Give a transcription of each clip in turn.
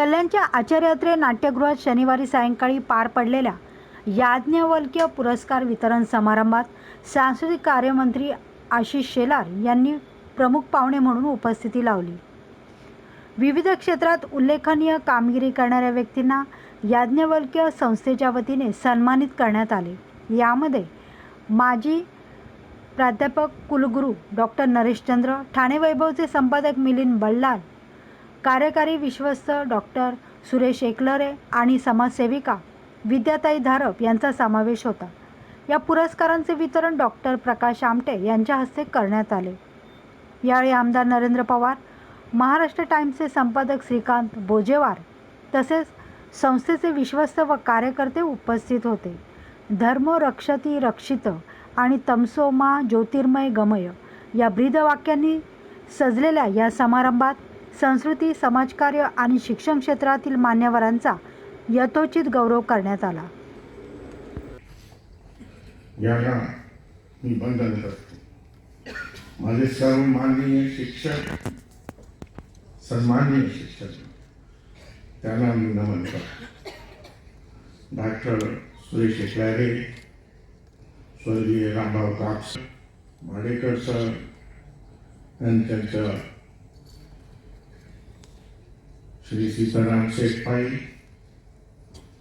कल्याणच्या आचार्यत्रे नाट्यगृहात शनिवारी सायंकाळी पार पडलेल्या याज्ञवल्क्य पुरस्कार वितरण समारंभात सांस्कृतिक कार्यमंत्री आशिष शेलार यांनी प्रमुख पाहुणे म्हणून उपस्थिती लावली. विविध क्षेत्रात उल्लेखनीय कामगिरी करणाऱ्या व्यक्तींना याज्ञवल्क्य संस्थेच्या वतीने सन्मानित करण्यात आले. यामध्ये माजी प्राध्यापक कुलगुरू डॉक्टर नरेशचंद्र ठाणे वैभवचे संपादक मिलिंद बल्लाल कार्यकारी विश्वस्त डॉक्टर सुरेश एकलरे आणि समाजसेविका विद्याताई धारप यांचा समावेश होता. या पुरस्कारांचे वितरण डॉक्टर प्रकाश आमटे यांच्या हस्ते करण्यात आले. यावेळी आमदार नरेंद्र पवार महाराष्ट्र टाइम्सचे संपादक श्रीकांत बोजेवार तसेच संस्थेचे विश्वस्त व कार्यकर्ते उपस्थित होते. धर्म रक्षती रक्षित आणि तमसो मा ज्योतिर्मय गमय या ब्रीदवाक्यांनी सजलेल्या या समारंभात संस्कृती समाजकार्य आणि शिक्षण क्षेत्रातील मान्यवरांचा यथोचित गौरव करण्यात आला. याला मी बंधन करतो माझे सर्व माननीय शिक्षक सन्माननीय शिक्षक त्यांना मी नमन करतो डॉक्टर सुरेश एकलारे स्वर्गीय रामभाऊ कापस माडेकर सर आणि त्यांच्या श्री सीताराम शेठपाई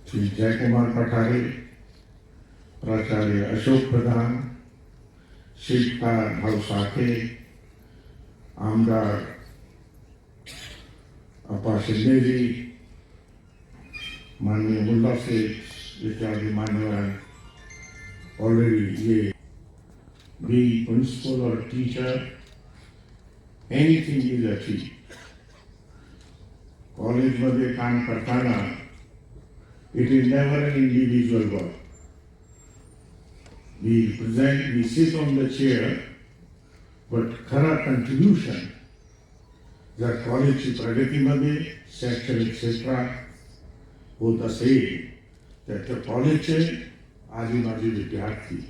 श्री जयकुमार पठारे प्राचार्य अशोक प्रधान शिल्पकार भाऊ साठे आमदार अपा शिंदेजी माननीय मुल्ला शेख इत्यादि मान्यवर ऑलरेडी ये बी प्रिंसिपल और टीचर एनीथिंग इज अचीव कॉलेजमध्ये काम करताना it is never an individual work we present we sit on the chair but खरा कंट्रीब्युशन जर कॉलेजची प्रगतीमध्ये शैक्षणिक क्षेत्रात होत असेल तर त्या कॉलेजचे आधी माझे विद्यार्थी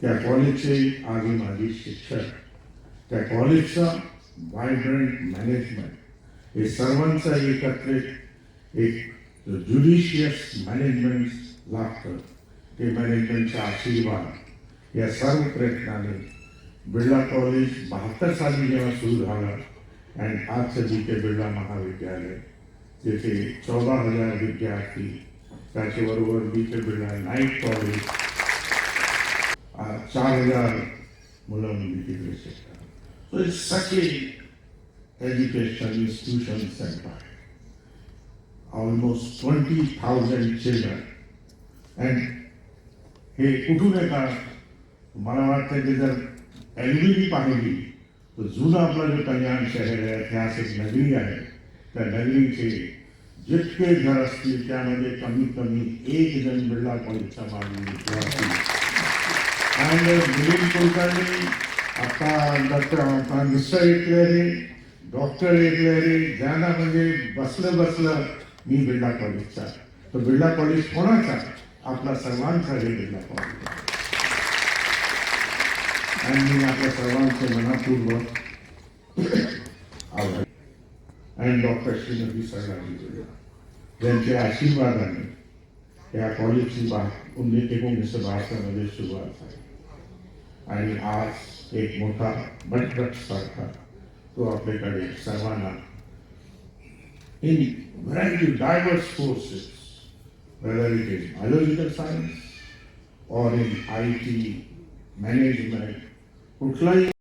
त्या कॉलेजचे आधी माझे शिक्षक त्या कॉलेजचा व्हायब्रंट मॅनेजमेंट हे सर्वांचा एकत्रित एक ज्युडिशियस मॅनेजमेंट लागतं. ते मॅनेजमेंटचा आशीर्वाद. या सर्व प्रयत्नाने बिर्ला कॉलेज बहात्तर साली जेव्हा सुरू झालं अँड आजचं जी के बिर्ला महाविद्यालय जेथे चौदा हजार विद्यार्थी त्याच्याबरोबर B K Birla night college चार हजार मुलं मुली तिकडे शिकतात. So institution centre almost twenty thousand children and हे कुठून येतात मला वाटतं की जर एलबीडी पाहिली तर जुनं आपलं जे कल्याण शहर आहे, ऐतिहासिक नगरी आहे. त्या नगरीचे जितके घर असतील, त्यामध्ये कमीत कमी एक जण बिर्ला कॉलेजचा मागणी अँड मिलिंद कुलकर्णी, आता डॉक्टर आता मिस्टर एकलेरे डॉक्टर एकलेरे ज्यांना म्हणजे बसलं बसलं मी बिर्ला कॉलेजचा. तर बिर्ला कॉलेज कोणाचा? आपला सर्वांचा हे बिर्ला कॉलेज. आणि मी आपल्या सर्वांचे मनापूर्वक आभार. आणि डॉक्टर श्रीमती सरलाजी ज्यांच्या आशीर्वादाने या कॉलेजची बा उन्नीस एकोणीसशे बहात्तरमध्ये सुरुवात झाली. आणि आज एक मोठा बटबट सारखा तो आपल्याकडे सर्वांना in very diverse courses whether it is biological science or in IT, management, कुठलाही